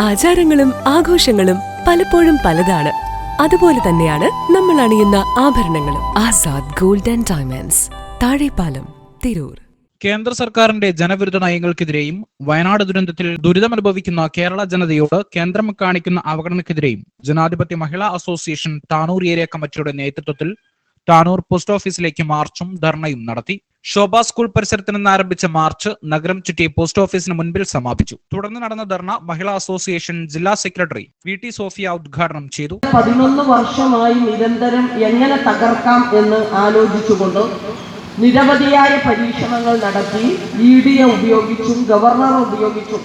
ആചാരങ്ങളും ആഘോഷങ്ങളും പലപ്പോഴും പലതാണ്. അതുപോലെ തന്നെയാണ് നമ്മൾ അണിയുന്ന ആഭരണങ്ങളും. Azad gold and diamonds Thazhepalam Tirur. കേന്ദ്ര സർക്കാരിന്റെ ജനവിരുദ്ധ നയങ്ങൾക്കെതിരെയും വയനാട് ദുരന്തത്തിൽ ദുരിതമനുഭവിക്കുന്ന കേരള ജനതയോട് കേന്ദ്രം കാണിക്കുന്ന അവഗണനക്കെതിരെയും ജനാധിപത്യ മഹിളാ അസോസിയേഷൻ താനൂർ ഏരിയ കമ്മിറ്റിയുടെ നേതൃത്വത്തിൽ താനൂർ പോസ്റ്റ് ഓഫീസിലേക്ക് മാർച്ചും ധർണയും നടത്തി. ശോഭ സ്കൂൾ പരിസരത്ത് നിന്ന് ആരംഭിച്ച മാർച്ച് നഗരം ചുറ്റി പോസ്റ്റ് ഓഫീസിന് മുൻപിൽ സമാപിച്ചു. തുടർന്ന് നടന്ന ധർണ മഹിളാ അസോസിയേഷൻ ജില്ലാ സെക്രട്ടറി വി ടി സോഫിയ ഉദ്ഘാടനം ചെയ്തു. പതിനൊന്ന് വർഷമായി നിരന്തരം എങ്ങനെ തകർക്കാം എന്ന് ആലോചിച്ചുകൊണ്ട് നിരവധിയായ പരീക്ഷണങ്ങൾ നടത്തി ഇ ഡിയെ ഉപയോഗിച്ചും ഗവർണർ ഉപയോഗിച്ചും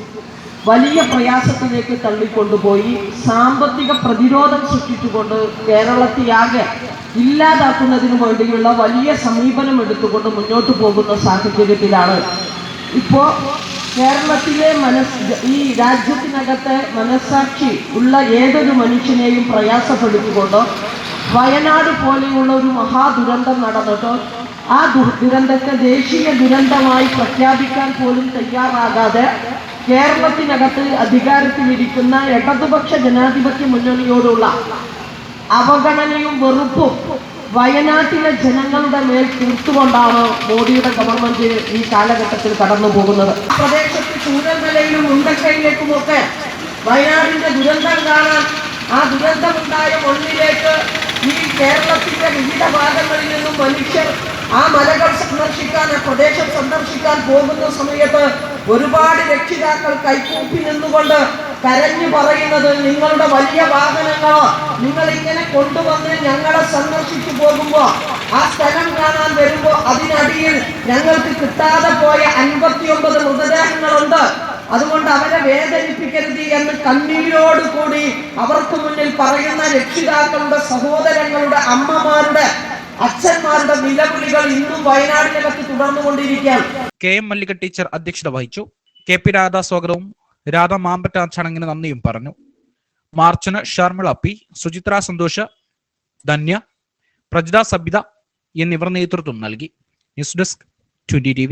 വലിയ പ്രയാസത്തിലേക്ക് തള്ളിക്കൊണ്ടുപോയി. സാമ്പത്തിക പ്രതിരോധം സൃഷ്ടിച്ചുകൊണ്ട് കേരളത്തെയാകെ ഇല്ലാതാക്കുന്നതിന് വേണ്ടിയുള്ള വലിയ സമീപനം എടുത്തുകൊണ്ട് മുന്നോട്ട് പോകുന്ന സാഹചര്യത്തിലാണ്. ഇപ്പോ കേരളത്തിലെ മനസ് ഈ രാജ്യത്തിനകത്തെ മനസ്സാക്ഷി ഉള്ള ഏതൊരു മനുഷ്യനെയും പ്രയാസപ്പെടുത്തിക്കൊണ്ട് വയനാട് പോലെയുള്ള ഒരു മഹാദുരന്തം നടന്നിട്ടോ ആ ദുരന്തത്തെ ദേശീയ ദുരന്തമായി പ്രഖ്യാപിക്കാൻ പോലും തയ്യാറാകാതെ കേരളത്തിനകത്ത് അധികാരത്തിലിരിക്കുന്ന ഇടതുപക്ഷ ജനാധിപത്യ മുന്നണിയോടുള്ള അവഗണനയും വെറുപ്പും വയനാട്ടിലെ ജനങ്ങളുടെ മേൽ തീർത്തുകൊണ്ടാണ് മോഡിയുടെ ഗവൺമെന്റ് ഈ കാലഘട്ടത്തിൽ കടന്നു പോകുന്നത്. പ്രദേശത്ത് ചൂരൽമലയിലും മുണ്ടക്കയിലേക്കുമൊക്കെ വയനാടിന്റെ ദുരന്തം കാണാൻ ആ ദുരന്തമുണ്ടായ മണ്ണിലേക്ക് ഈ കേരളത്തിന്റെ വിവിധ ഭാഗങ്ങളിൽ നിന്നും മനുഷ്യർ ആ മലകൾ സന്ദർശിക്കാൻ ആ പ്രദേശം സന്ദർശിക്കാൻ പോകുന്ന സമയത്ത് ഒരുപാട് രക്ഷിതാക്കൾ കൈകൂപ്പി നിന്നുകൊണ്ട് കരഞ്ഞു പറയുന്നത് നിങ്ങളുടെ വലിയ വാഹനങ്ങളോ നിങ്ങൾ ഇങ്ങനെ കൊണ്ടുവന്ന് ഞങ്ങളെ സന്ദർശിച്ചു പോകുമ്പോ ആ സ്ഥലം കാണാൻ വരുമ്പോ അതിനടിയിൽ ഞങ്ങൾക്ക് കിട്ടാതെ പോയ അൻപത്തിയൊമ്പത് മൃതദേഹങ്ങളുണ്ട്. അതുകൊണ്ട് അവരെ വേദനിപ്പിക്കരുത് എന്ന് കണ്ണീരോട് കൂടി അവർക്ക് മുന്നിൽ പറയുന്ന രക്ഷിതാക്കളുടെ സഹോദരങ്ങളുടെ അമ്മമാരുടെ അച്ഛന്മാരുടെ നിലവിളികൾ ഇന്നും വയനാടിനകത്ത് തുടർന്നുകൊണ്ടിരിക്കുകയാണ്. കെ എം മല്ലിക ടീച്ചർ അധ്യക്ഷത വഹിച്ചു. കെ പി രാധാ സ്വാഗതവും രാധ മാമ്പറ്റ ചടങ്ങിന് നന്ദിയും പറഞ്ഞു. മാർച്ചിന് ഷർമിള പി. സുചിത്ര സന്തോഷ് ധന്യ പ്രജിത സബിത എന്നിവർ നേതൃത്വം നൽകി. News desk twenty T